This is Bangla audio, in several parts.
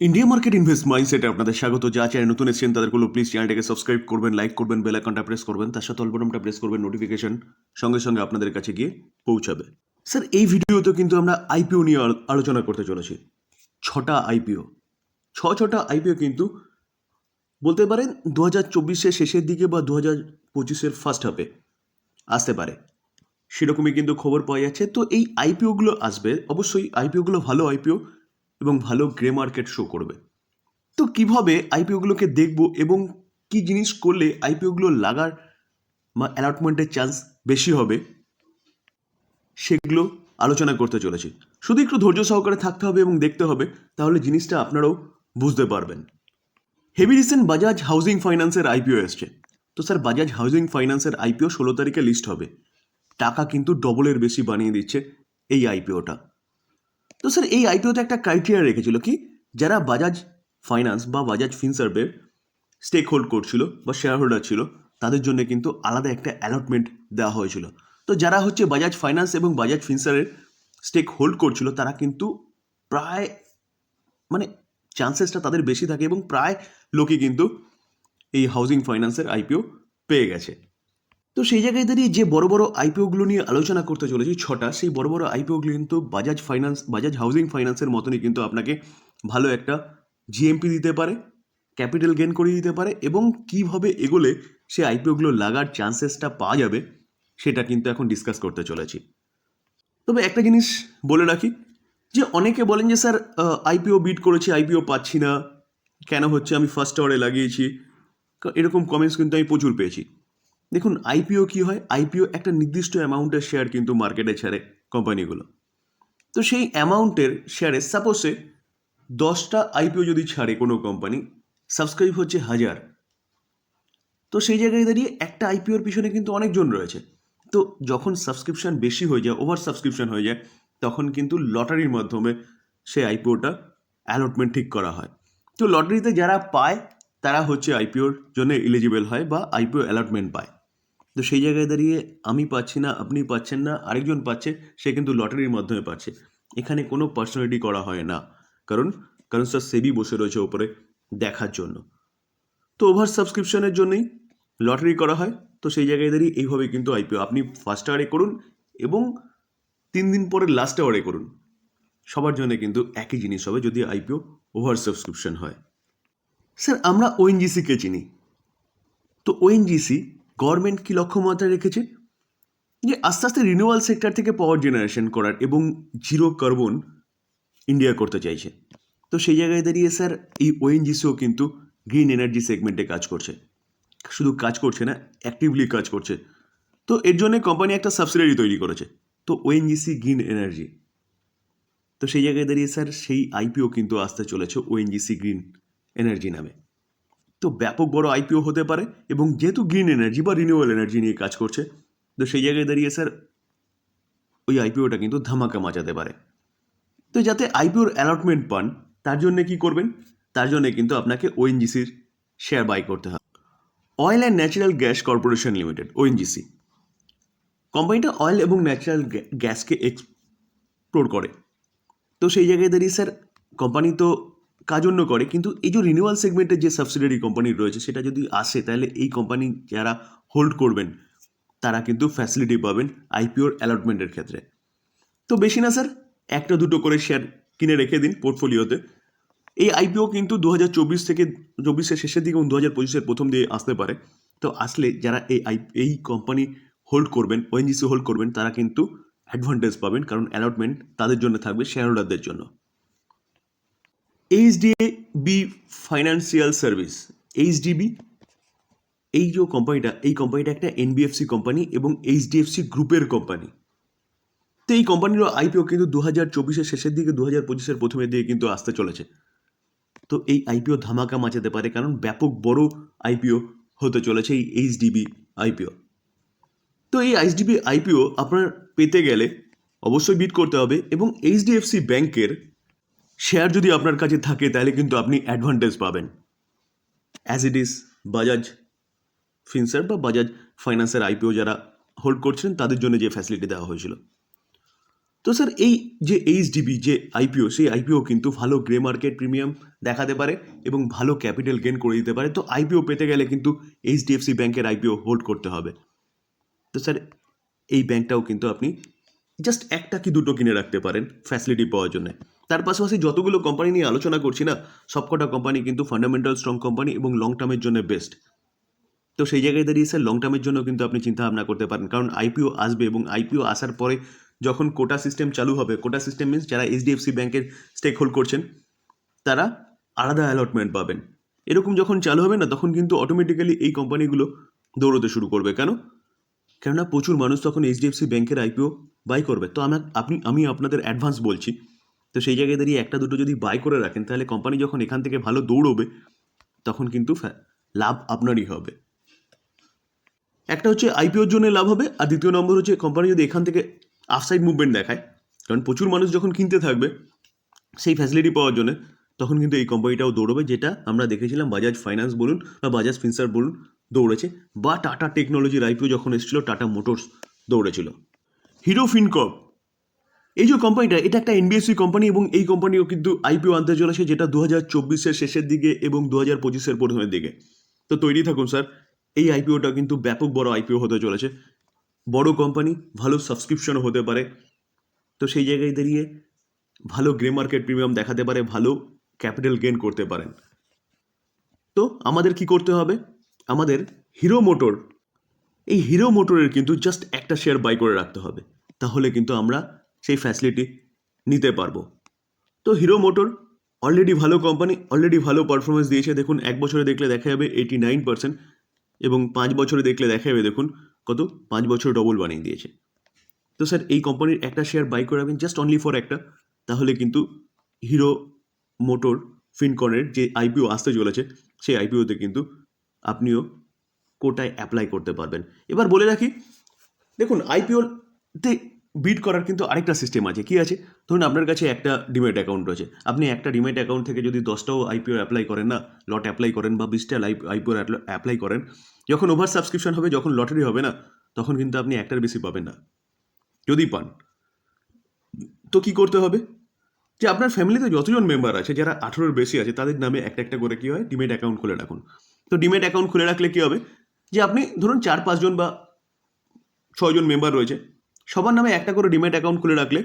ইন্ডিয়া মার্কেট ইনভেস্ট মাইন্ডসেটে আপনাদের স্বাগত। যা চ্যানেল নতুন এসেছেন তাদেরগুলো প্লিজ চ্যানেলটাকে সাবস্ক্রাইব করবেন লাইক করবেন বেল আইকনটা প্রেস করবেন। তার সাথে অল্পটমটা প্রেস করবেন নোটিফিকেশন সঙ্গে সঙ্গে আপনাদের কাছে গিয়ে পৌঁছাবে। স্যার এই ভিডিওতে কিন্তু আমরা আইপিও নিয়ে আলো- আলোচনা করতে চলেছি। ছটা আইপিও ছ ছটা আইপিও কিন্তু বলতে পারেন দু হাজার চব্বিশের শেষের দিকে বা দু হাজার পঁচিশের ফার্স্ট হাফে আসতে পারে। সেরকমই কিন্তু খবর পাওয়া যাচ্ছে। তো এই আইপিওগুলো আসবে। অবশ্যই আইপিওগুলো ভালো আইপিও এবং ভালো গ্রে মার্কেট শো করবে। তো কীভাবে আইপিওগুলোকে দেখব এবং কি জিনিস করলে আইপিওগুলো লাগার বা অ্যালটমেন্টের চান্স বেশি হবে, সেগুলো আলোচনা করতে চলেছি। শুধু একটু ধৈর্য সহকারে থাকতে হবে এবং দেখতে হবে, তাহলে জিনিসটা আপনারাও বুঝতে পারবেন। হেভি রিসেন্ট বাজাজ হাউজিং ফাইন্যান্সের আইপিও এসছে। তো স্যার বাজাজ হাউজিং ফাইন্যান্সের আইপিও ষোলো তারিখে লিস্ট হবে। টাকা কিন্তু ডবলের বেশি বানিয়ে দিচ্ছে এই আইপিওটা তো স্যার, এই আইপিওতে একটা ক্রাইটেরিয়া রেখেছিল কি, যারা বাজাজ ফাইন্যান্স বা বাজাজ ফিনসার্ভে স্টেক হোল্ড করছিল বা শেয়ার হোল্ডার ছিল, তাদের জন্য কিন্তু আলাদা একটা অ্যালটমেন্ট দেওয়া হয়েছিল। তো যারা হচ্ছে বাজাজ ফাইন্যান্স এবং বাজাজ ফিনসারের স্টেক হোল্ড করছিল, তারা কিন্তু প্রায় মানে চান্সেসটা তাদের বেশি থাকে এবং প্রায় লোকই কিন্তু এই হাউজিং ফাইন্যান্সের আইপিও পেয়ে গেছে। তো সেই জায়গায় দাঁড়িয়ে যে বড় বড় আইপিওগুলো নিয়ে আলোচনা করতে চলেছি ছটা, সেই বড় বড় আইপিওগুলো কিন্তু বাজাজ ফাইন্যান্স বাজাজ হাউজিং ফাইন্যান্সের মতনই কিন্তু আপনাকে ভালো একটা জিএমপি দিতে পারে ক্যাপিটাল গেন করে দিতে পারে এবং কীভাবে এগোলে সে আইপিওগুলো লাগার চান্সেসটা পাওয়া যাবে সেটা কিন্তু এখন ডিসকাস করতে চলেছি। তবে একটা জিনিস বলে রাখি যে অনেকে বলেন যে, স্যার আইপিও বিট করেছি আইপিও পাচ্ছি না, কেন হচ্ছে? আমি ফার্স্ট আওয়ারে লাগিয়েছি। এরকম কমেন্টস কিন্তু আমি প্রচুর পেয়েছি। দেখুন আইপিও কি হয়? আইপিও একটা নির্দিষ্ট অ্যামাউন্টের শেয়ার কিন্তু মার্কেটে ছাড়ে কোম্পানিগুলো তো সেই অ্যামাউন্টের শেয়ারে সাপোজে দশটা আইপিও যদি ছাড়ে কোনো কোম্পানি সাবস্ক্রাইব হচ্ছে হাজার। তো সেই জায়গায় দাঁড়িয়ে একটা আইপিওর পিছনে কিন্তু অনেকজন রয়েছে। তো যখন সাবস্ক্রিপশন বেশি হয়ে যায় ওভার সাবস্ক্রিপশন হয়ে যায়, তখন কিন্তু লটারির মাধ্যমে সেই আইপিওটা অ্যালটমেন্ট ঠিক করা হয়। তো লটারিতে যারা পায়, তারা হচ্ছে আইপিওর জন্য এলিজিবল হয় বা আইপিও অ্যালটমেন্ট পায়। তো সেই জায়গায় দাঁড়িয়ে আমি পাচ্ছি না, আপনি পাচ্ছেন না, আরেকজন পাচ্ছে, সে কিন্তু লটারির মাধ্যমে পাচ্ছে। এখানে কোনো পার্সোনালিটি করা হয় না। কারণ কারণ স্যার সেবি বসে রয়েছে ওপরে দেখার জন্য। তো ওভার সাবস্ক্রিপশনের জন্যই লটারি করা হয়। তো সেই জায়গায় দাঁড়িয়ে এইভাবে কিন্তু আইপিও আপনি ফার্স্ট আওয়ারে করুন এবং তিন দিন পরে লাস্ট আওয়ারে করুন। সবার জন্য কিন্তু একই জিনিস হবে যদি আইপিও ওভার সাবস্ক্রিপশন হয়। স্যার আমরা ওএনজিসিকে চিনি। তো ওএনজিসি গভর্নমেন্ট কী লক্ষ্যমাত্রা রেখেছে? যে আস্তে আস্তে রিনিউয়াল সেক্টর থেকে পাওয়ার জেনারেশন করার এবং জিরো কার্বন ইন্ডিয়া করতে চাইছে। তো সেই জায়গায় দাঁড়িয়ে স্যার এই ওএনজিসিও কিন্তু গ্রিন এনার্জি সেগমেন্টে কাজ করছে। শুধু কাজ করছে না অ্যাক্টিভলি কাজ করছে। তো এর জন্য কোম্পানি একটা সাবসিডারি তৈরি করেছে। তো ওএনজিসি গ্রিন এনার্জি তো সেই জায়গায় দাঁড়িয়ে স্যার সেই আইপিও কিন্তু আসতে চলেছে ওএনজিসি গ্রিন এনার্জি নামে। তো ব্যাপক বড় আইপিও হতে পারে এবং যেহেতু গ্রিন এনার্জি বা রিনিউয়েবল এনার্জি নিয়ে কাজ করছে, তো সেই জায়গায় দাঁড়িয়ে স্যার ওই আইপিওটা কিন্তু ধামাকা মাচাতে পারে। তো যাতে আইপিওর অ্যালটমেন্ট পান, তার জন্য কি করবেন? তার জন্য কিন্তু আপনাকে ওএনজিসির শেয়ার বাই করতে হবে। Oil and natural gas corporation limited ONGC কোম্পানিটা অয়েল এবং ন্যাচারাল গ্যাসকে এক্সপ্লোর করে। তো সেই জায়গায় দাঁড়িয়ে স্যার কোম্পানি তো কাজ অন্য করে, কিন্তু এই যে রিনিউয়াল সেগমেন্টের যে সাবসিডারি কোম্পানি রয়েছে, সেটা যদি আসে, তাহলে এই কোম্পানি যারা হোল্ড করবেন, তারা কিন্তু ফ্যাসিলিটি পাবেন আইপিওর অ্যালটমেন্টের ক্ষেত্রে। তো বেশি না স্যার একটা দুটো করে শেয়ার কিনে রেখে দিন পোর্টফোলিওতে এই আইপিও কিন্তু দু হাজার চব্বিশ থেকে চব্বিশের শেষের দিকে এবং দু হাজার পঁচিশের প্রথম দিয়ে আসতে পারে। তো আসলে যারা এই আই এই কোম্পানি হোল্ড করবেন ওএনজিসি হোল্ড করবেন, তারা কিন্তু অ্যাডভান্টেজ পাবেন, কারণ অ্যালটমেন্ট তাদের জন্য থাকবে শেয়ার হোল্ডারদের জন্য। এইচডিবি ফাইন্যান্সিয়াল সার্ভিস এইচডিবি এই যে কোম্পানিটা এই কোম্পানিটা একটা এনবিএফসি কোম্পানি এবং এইচডিএফসি গ্রুপের কোম্পানি তো এই কোম্পানির আইপিও কিন্তু দু হাজার চব্বিশের শেষের দিকে দু হাজার পঁচিশের প্রথমের দিকে কিন্তু আসতে চলেছে। তো এই আইপিও ধামাকা মাচাতে পারে, কারণ ব্যাপক বড় আইপিও হতে চলেছে এই এইচডিবি আইপিও তো এই এইচডিবি আইপিও আপনার পেতে গেলে অবশ্যই বিট করতে হবে এবং এইচডিএফসি ব্যাংকের শেয়ার যদি আপনার কাছে থাকে, তাহলে কিন্তু আপনি অ্যাডভান্টেজ পাবেন। As it is Bajaj Finserv বা বাজাজ ফাইন্যান্সের আইপিও যারা হোল্ড করছেন, তাদের জন্য যে ফ্যাসিলিটি দেওয়া হয়েছিল। তো স্যার এই যে এইচডিবি যে আইপিও সেই আইপিও কিন্তু ভালো গ্রে মার্কেট প্রিমিয়াম দেখাতে পারে এবং ভালো ক্যাপিটাল গেন করে দিতে পারে। তো আইপিও পেতে গেলে কিন্তু এইচডিএফসি ব্যাংকের আইপিও হোল্ড করতে হবে। তো স্যার এই ব্যাংকটাও কিন্তু আপনি জাস্ট একটা কি দুটো কিনে রাখতে পারেন ফ্যাসিলিটি পাওয়ার জন্য। তার পাশাপাশি যতগুলো কোম্পানি নিয়ে আলোচনা করছি না, সবকটা কোম্পানি কিন্তু ফান্ডামেন্টাল স্ট্রং কোম্পানি এবং লং টার্মের জন্য বেস্ট তো সেই জায়গায় দাঁড়িয়ে স্যার লং টার্মের জন্য কিন্তু আপনি চিন্তা ভাবনা করতে পারেন। কারণ আইপিও আসবে এবং আইপিও আসার পরে যখন কোটা সিস্টেম চালু হবে কোটা সিস্টেম মিনস যারা এইচডিএফসি ব্যাংকের স্টেক হোল্ড করছেন, তারা আলাদা অ্যালটমেন্ট পাবেন। এরকম যখন চালু হবে না, তখন কিন্তু অটোমেটিক্যালি এই কোম্পানিগুলো দৌড়তে শুরু করবে। কেন? কেননা প্রচুর মানুষ তখন এইচডিএফসি ব্যাংকের আইপিও বাই করবে। তো আমার আপনি আমি আপনাদের অ্যাডভান্স বলছি তো সেই জায়গায় দাঁড়িয়ে একটা দুটো যদি বাই করে রাখেন, তাহলে কোম্পানি যখন এখান থেকে ভালো দৌড়বে, তখন কিন্তু লাভ আপনারই হবে। একটা হচ্ছে আইপিওর জন্য লাভ হবে, আর দ্বিতীয় নম্বর হচ্ছে কোম্পানি যদি এখান থেকে আফসাইড মুভমেন্ট দেখায়, কারণ প্রচুর মানুষ যখন কিনতে থাকবে সেই ফ্যাসিলিটি পাওয়ার জন্য, তখন কিন্তু এই কোম্পানিটাও দৌড়বে, যেটা আমরা দেখেছিলাম বাজাজ ফাইন্যান্স বলুন বা বাজাজ ফিনসার বলুন দৌড়েছে, বা টাটা টেকনোলজির আইপিও যখন এসেছিল টাটা মোটরস দৌড়েছিল। হিরো ফিনকপ এই যে কোম্পানিটা এটা একটা এনবিএসসি কোম্পানি এবং এই কোম্পানিও কিন্তু আইপিও আনতে চলেছে যেটা দু হাজার চব্বিশের শেষের দিকে এবং দু হাজার পঁচিশের প্রথমের দিকে। তো তৈরি থাকুন স্যার, এই আইপিওটা কিন্তু ব্যাপক বড় আইপিও হতে চলেছে। বড় কোম্পানি ভালো সাবস্ক্রিপশনও হতে পারে। তো সেই জায়গায় দাঁড়িয়ে ভালো গ্রে মার্কেট প্রিমিয়াম দেখাতে পারে, ভালো ক্যাপিটাল গেন করতে পারেন। তো আমাদের কি করতে হবে? আমাদের হিরো মোটর এই হিরো মোটরের কিন্তু জাস্ট একটা শেয়ার বাই করে রাখতে হবে। তাহলে কিন্তু আমরা সেই ফ্যাসিলিটি নিতে পারব। তো হিরো মোটর অলরেডি ভালো কোম্পানি অলরেডি ভালো পারফরমেন্স দিয়েছে। দেখুন, এক বছরে দেখলে দেখা যাবে এইটি নাইন পার্সেন্ট এবং পাঁচ বছরে দেখলে দেখা যাবে, দেখুন কত, পাঁচ বছর ডবল বানিয়ে দিয়েছে। তো স্যার এই কোম্পানির একটা শেয়ার বাই করে রাখবেন জাস্ট অনলি ফর একটা, তাহলে কিন্তু হিরো মোটর ফিনকনের যে আইপিও আসতে চলেছে, সেই আইপিওতে কিন্তু আপনিও কোটায় অ্যাপ্লাই করতে পারবেন। এবার বলে রাখি, দেখুন আইপিওতে বিট করার কিন্তু আরেকটা সিস্টেম আছে। কি আছে? ধরুন আপনার কাছে একটা ডিমেট অ্যাকাউন্ট রয়েছে। আপনি একটা ডিমেট অ্যাকাউন্ট থেকে যদি দশটাও আইপিও অ্যাপ্লাই করেন না লট অ্যাপ্লাই করেন বা বিশটা আইপিও অ্যাপ্লাই করেন, যখন ওভার সাবস্ক্রিপশন হবে, যখন লটারি হবে না, তখন কিন্তু আপনি একটার বেশি পাবেন না। যদি পান। তো কি করতে হবে? যে আপনার ফ্যামিলিতে যতজন মেম্বার আছে, যারা আঠেরোর বেশি আছে, তাদের নামে একটা একটা করে কী হয়? ডিমেট অ্যাকাউন্ট খুলে রাখুন। তো ডিমেট অ্যাকাউন্ট খুলে রাখলে কী হবে? যে আপনি ধরুন চার পাঁচজন বা ছয়জন মেম্বার রয়েছে সবার নামে একটা করে ডিমেট অ্যাকাউন্ট খুলে রাখলে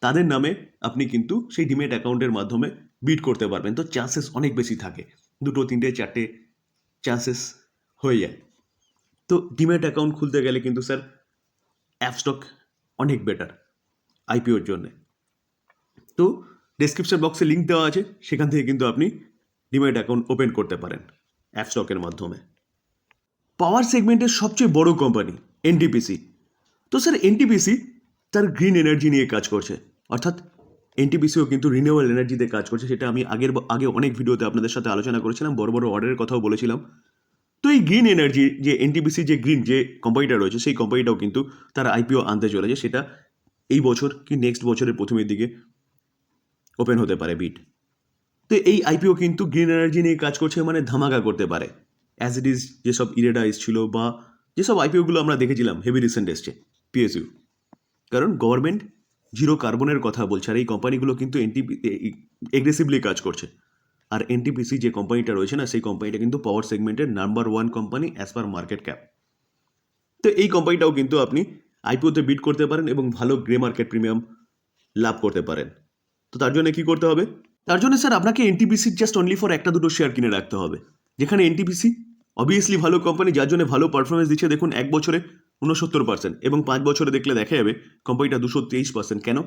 তাদের নামে আপনি কিন্তু সেই ডিমেট অ্যাকাউন্টের মাধ্যমে বিট করতে পারবেন। তো চান্সেস অনেক বেশি থাকে। দুটো, তিনটে, চারটে চান্সেস হয়ে যায়। তো ডিমেট অ্যাকাউন্ট খুলতে গেলে কিন্তু স্যার অ্যাপস্টক অনেক বেটার আইপিওর জন্যে। তো ডেসক্রিপশন বক্সে লিঙ্ক দেওয়া আছে। সেখান থেকে কিন্তু আপনি ডিমেট অ্যাকাউন্ট ওপেন করতে পারেন অ্যাপস্টকের মাধ্যমে। পাওয়ার সেগমেন্টের সবচেয়ে বড় কোম্পানি এনটিপিসি তো স্যার এনটিপিসি তার গ্রিন এনার্জি নিয়ে কাজ করছে। অর্থাৎ এনটিপিসিও কিন্তু রিনিউয়েবল এনার্জিতে কাজ করছে, সেটা আমি আগের আগে অনেক ভিডিওতে আপনাদের সাথে আলোচনা করেছিলাম, বড় বড় অর্ডারের কথাও বলেছিলাম। তো এই গ্রিন এনার্জি যে এনটিপিসি যে গ্রিন যে কোম্পানিটা রয়েছে, সেই কোম্পানিটাও কিন্তু তারা আইপিও আনতে চলেছে, সেটা এই বছর কি নেক্সট বছরের প্রথমের দিকে ওপেন হতে পারে বিট তো এই আইপিও কিন্তু গ্রিন এনার্জি নিয়ে কাজ করছে মানে ধামাকা করতে পারে। অ্যাজ ইট ইজ যেসব ইরেডা ছিল বা যেসব আইপিওগুলো আমরা দেখেছিলাম হেভি রিসেন্ট এসছে পিএসইউ কারণ গভর্নমেন্ট জিরো কার্বনের কথা বলছে, আর এই কোম্পানিগুলো কিন্তু এনটিপি এগ্রেসিভলি কাজ করছে। আর এনটিপিসি যে কোম্পানিটা রয়েছে না, সেই কোম্পানিটা কিন্তু পাওয়ার সেগমেন্টের number one company as per market cap তো এই কোম্পানিটাও কিন্তু আপনি আইপিওতে বিট করতে পারেন এবং ভালো গ্রে মার্কেট প্রিমিয়াম লাভ করতে পারেন। তো তার জন্য কি করতে হবে? তার জন্য স্যার আপনাকে এনটিপিসির জাস্ট অনলি ফর একটা দুটো শেয়ার কিনে রাখতে হবে। যেখানে এনটিপিসি অবভিয়াসলি ভালো কোম্পানি যার জন্য ভালো পারফরমেন্স দিচ্ছে, দেখুন, এক বছরে উনসত্তর পার্সেন্ট এবং পাঁচ বছরে দেখলে দেখা যাবে কোম্পানিটা দুশো তেইশ পার্সেন্ট কেন?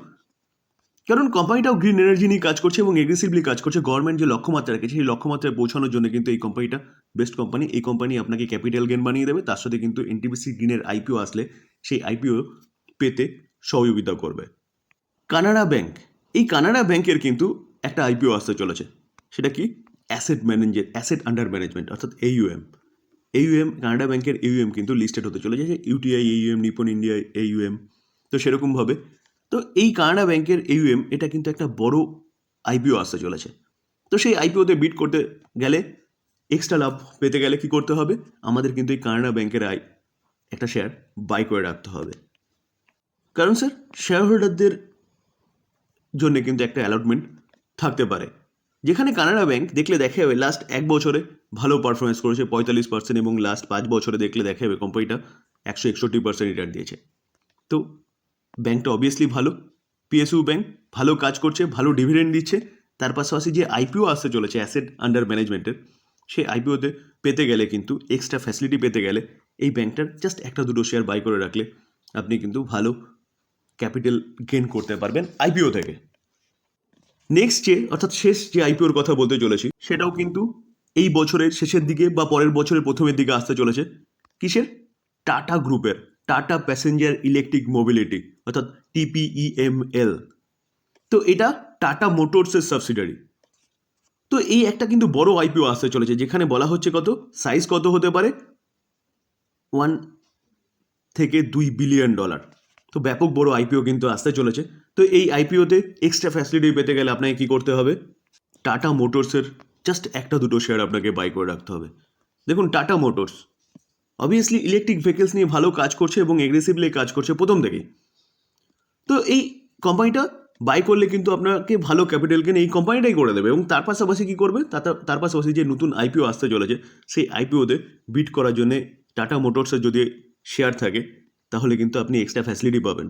কারণ কোম্পানিটাও গ্রিন এনার্জি নিয়ে কাজ করছে এবং এগ্রেসিভলি কাজ করছে। গভর্নমেন্ট যে লক্ষ্যমাত্রা রেখেছে, সেই লক্ষ্যমাত্রায় পৌঁছানোর জন্য কিন্তু এই কোম্পানিটা বেস্ট কোম্পানি এই কোম্পানি আপনাকে ক্যাপিটাল গেন বানিয়ে দেবে, তার সাথে কিন্তু এনটিপিসি গ্রিনের আইপিও আসলে সেই আইপিও পেতে সহযোগিতা করবে। কানাডা ব্যাংক এই কানাডা ব্যাংকের কিন্তু একটা আইপিও আসতে চলেছে। সেটা কি? Asset manager asset under management অর্থাৎ এইউএম এইউএম কানাডা ব্যাংকের এইউএম কিন্তু লিস্টেড হতে চলেছে UTI AUM Nippon India AUM তো সেরকমভাবে তো এই কানাডা ব্যাংকের এইউএম এটা কিন্তু একটা বড় আইপিও আসতে চলেছে। তো সেই আইপিওতে বিট করতে গেলে এক্সট্রা লাভ পেতে গেলে কি করতে হবে? আমাদের কিন্তু এই কানাডা ব্যাংকের আই একটা শেয়ার বাই করে রাখতে হবে। কারণ স্যার শেয়ার হোল্ডারদের জন্য কিন্তু একটা অ্যালটমেন্ট থাকতে পারে। যেখানে কানাডা ব্যাংক দেখলে দেখা যাবে লাস্ট এক বছরে ভালো পারফরমেন্স করেছে, পঁয়তাল্লিশ পার্সেন্ট এবং লাস্ট পাঁচ বছরে দেখলে দেখা যাবে কোম্পানিটা একশো একষট্টি পার্সেন্ট রিটার্ন দিয়েছে। তো ব্যাংকটা অবভিয়াসলি ভালো পিএসইউ ব্যাংক ভালো কাজ করছে, ভালো ডিভিডেন্ড দিচ্ছে, তার পাশাপাশি যে আইপিও আসতে চলেছে অ্যাসেট আন্ডার ম্যানেজমেন্টের সেই আইপিওতে পেতে গেলে কিন্তু এক্সট্রা ফ্যাসিলিটি পেতে গেলে এই ব্যাংকটার জাস্ট একটা দুটো শেয়ার বাই করে রাখলে আপনি কিন্তু ভালো ক্যাপিটাল গেন করতে পারবেন আইপিও থেকে। নেক্সট যে অর্থাৎ শেষ যে আইপিওর কথা বলতে চলেছি, সেটাও কিন্তু এই বছরের শেষের দিকে বা পরের বছরের প্রথমের দিকে আসতে চলেছে। কিসের? টাটা গ্রুপের টাটা প্যাসেঞ্জার ইলেকট্রিক মোবিলিটি অর্থাৎ টিপিইএমএল তো এটা টাটা মোটরসের সাবসিডারি তো এই একটা কিন্তু বড় আইপিও আসতে চলেছে, যেখানে বলা হচ্ছে কত? সাইজ কত হতে পারে? ওয়ান থেকে দুই বিলিয়ন ডলার তো ব্যাপক বড় আইপিও কিন্তু আসতে চলেছে। তো এই আইপিওতে এক্সট্রা ফ্যাসিলিটি পেতে গেলে আপনাকে কী করতে হবে? টাটা মোটরসের জাস্ট একটা দুটো শেয়ার আপনাকে বাই করে রাখতে হবে। দেখুন Tata motors obviously electric vehicles নিয়ে ভালো কাজ করছে এবং এগ্রেসিভলি কাজ করছে প্রথম থেকেই। তো এই কোম্পানিটা বাই করলে কিন্তু আপনাকে ভালো ক্যাপিটাল গেন এই কোম্পানিটাই করে দেবে এবং তার পাশাপাশি কী করবে? তার পাশাপাশি যে নতুন আইপিও আসতে চলেছে, সেই আইপিওতে বিট করার জন্যে টাটা মোটরসের যদি শেয়ার থাকে, তাহলে কিন্তু আপনি এক্সট্রা ফ্যাসিলিটি পাবেন।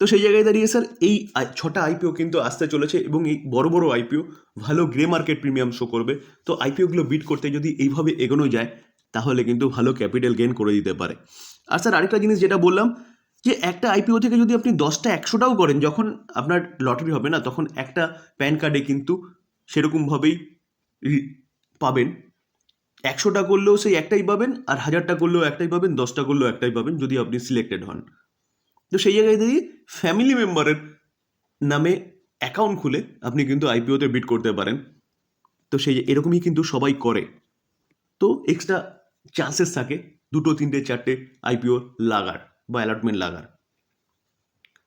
তো সেই জায়গায় দাঁড়িয়ে স্যার এই ছটা আইপিও কিন্তু আসতে চলেছে এবং এই বড় বড় আইপিও ভালো গ্রে মার্কেট প্রিমিয়াম শো করবে। তো আইপিওগুলো বিট করতে যদি এইভাবে এগোনো যায়, তাহলে কিন্তু ভালো ক্যাপিটাল গেন করে দিতে পারে। আর স্যার আরেকটা জিনিস যেটা বললাম, যে একটা আইপিও থেকে যদি আপনি দশটা একশোটাও করেন, যখন আপনার লটারি হবে না, তখন একটা প্যান কার্ডে কিন্তু সেরকমভাবেই পাবেন। একশোটা করলেও সেই একটাই পাবেন, আর হাজারটা করলেও একটাই পাবেন, দশটা করলেও একটাই পাবেন, যদি আপনি সিলেক্টেড হন। তো সেই জায়গায় দাঁড়িয়ে ফ্যামিলি মেম্বারের নামে অ্যাকাউন্ট খুলে, আপনি কিন্তু আইপিওতে বিট করতে পারেন। তো সেই এরকমই কিন্তু সবাই করে। তো এক্সট্রা চান্সেস থাকে দুটো, তিনটে, চারটে আইপিও লাগার বা অ্যালটমেন্ট লাগার।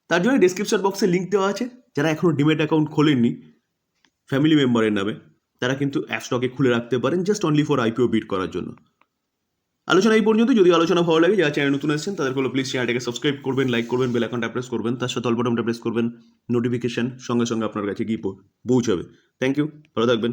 তার জন্য ডিসক্রিপশন বক্সে লিঙ্ক দেওয়া আছে। যারা এখনও ডিমেট অ্যাকাউন্ট খোলেননি ফ্যামিলি মেম্বারের নামে, তারা কিন্তু অ্যাপ স্টকে খুলে রাখতে পারেন just only for IPO bid করার জন্য। আলোচনা এই পর্যন্ত যদি আলোচনা ভালো লাগে, যারা চ্যানেল নতুন এসেছেন তাদের হলো প্লিজ চ্যানেলটাকে সাবস্ক্রাইব করবেন লাইক করবেন বেল আইকনটা প্রেস করবেন, তার সাথে অল্পটনটা প্রেস করবেন নোটিফিকেশন সঙ্গে সঙ্গে আপনার কাছে গিয়ে পৌঁছাবে। থ্যাংক ইউ ভালো থাকবেন।